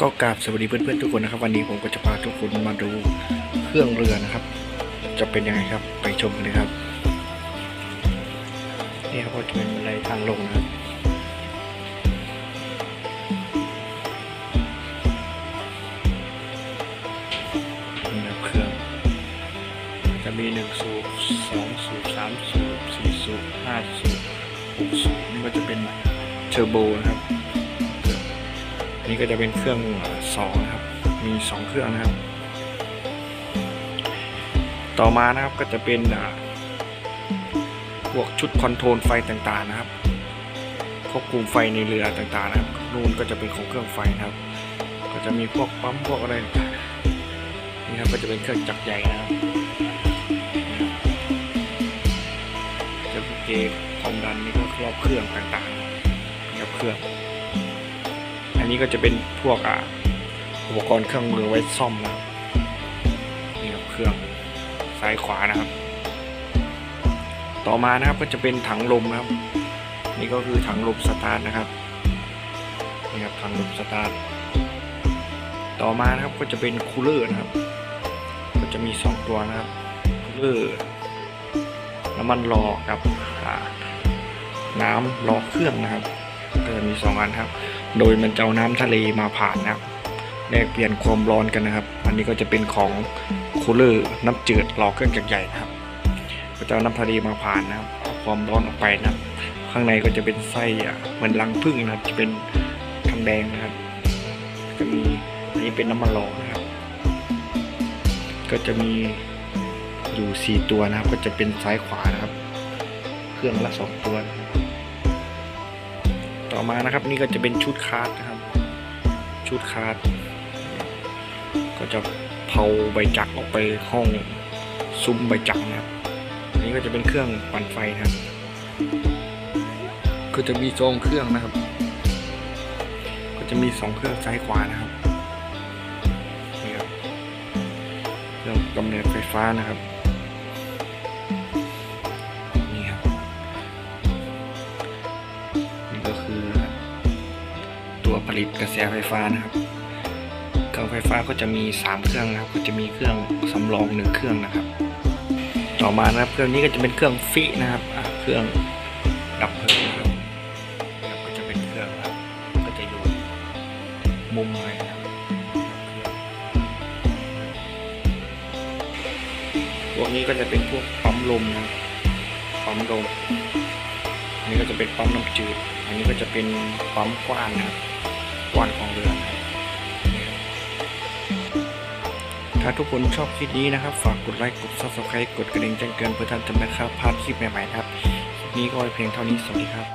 ก็กราบสวัสดีเพื่อนๆทุกคนนะครับ วันนี้ผมก็จะพาทุกคนมาดูเครื่องเรือนะครับ จะเป็นยังไงครับไปชมกันเลยครับนี่ครับก็จะเป็นบันไดทางลงนะครับนี่เครื่องจะมีหนึ่งสูบสองสูบสามสูบสี่สูบห้าสูบหกสูบนี่ก็จะเป็นเทอร์โบนะครับ นี้ก็จะเป็นเครื่องสองนะครับ มีสองเครื่องนะครับ ต่อมานะครับก็จะเป็นพวกชุดคอนโทรลไฟต่างๆนะครับควบคุมไฟในเรือต่างๆนะครับนู่นก็จะเป็นของเครื่องไฟนะครับ ก็จะมีพวกปั๊มพวกอะไรนี่ครับก็จะเป็นเครื่องจักรใหญ่นะครับจะเกความดันนี่ก็รอบเครื่องต่างๆครับเครื่อง นนี้ก็จะเป็นพวกอะอุปกรณ์เครื่องมือไว้ซ่อมนะครับนี่ครับเครื่องซ้ายขวานะครับ ต่อมานะครับก็จะเป็นถังลมนะครับ นี่ก็คือถังลมสตาร์ทนะครับนี่ครับถังลมสตาร์ทต่อมานะครับก็จะเป็นคูลเลอร์นะครับ ก็จะมีสองตัวนะครับคูลเลอร์น้ำมันรอกับน้ำรอเครื่องนะครับ ก็จะมีสองอันครับ โดยมันจะเอาน้ำทะเลมาผ่านนะครับแลกเปลี่ยนความร้อนกันนะครับ อันนี้ก็จะเป็นของคูลเลอร์น้ำจืดรอเครื่องจักรใหญ่ครับ ก็จะเอาน้ำทะเลมาผ่านนะครับเอาความร้อนออกไปนะครับ ข้างในก็จะเป็นไส้อะเหมือนรังผึ้งนะครับ จะเป็นทางแดงนะครับจะมีอันนี้เป็นน้ำมันรอนะครับ ก็จะมีอยู่สี่ตัวนะครับ ก็จะเป็นซ้ายขวานะครับ เครื่องละสองตัวนะครับ ต่อมานะครับ นี่ก็จะเป็นชุดคาร์ดนะครับ ชุดคาร์ดก็จะเผาใบจักออกไปห้องซุ้มใบจักนะครับอันนี้ก็จะเป็นเครื่องปั่นไฟนะครับก็จะมีสองเครื่องนะครับ ก็จะมีสองเครื่องซ้ายขวานะครับนี่ครับเครื่องกำเนิดไฟฟ้านะครับ ลิตกระแสไฟฟ้านะครับเครื่องไฟฟ้าก็จะมี 3 เครื่องนะครับก็จะมีเครื่องสำรองหนึ่งเครื่องนะครับ ต่อมานะครับเครื่องนี้ก็จะเป็นเครื่องฟินะครับเครื่องดับเพลิงนะครับก็จะเป็นเครื่องครับก็จะอยู่มุมเลยนะครับพวกนี้ก็จะเป็นพวกปั๊มลมนะครับปั๊มลมอันนี้ก็จะเป็นปั๊มน้ำจืด อันนี้ก็จะเป็นปั๊มกว้านนะครับ ว้านของเรือนถ้าทุกคนชอบคลิปนี้นะครับ ฝากกดไลค์กด subscribe กดกระดิ่งแจ้งเตือนเพื่อท่านจะไม่พลาดคลิปใหม่ๆนะครับคลิปนี้ก็ไว้เพียงเท่านี้สวัสดีครับ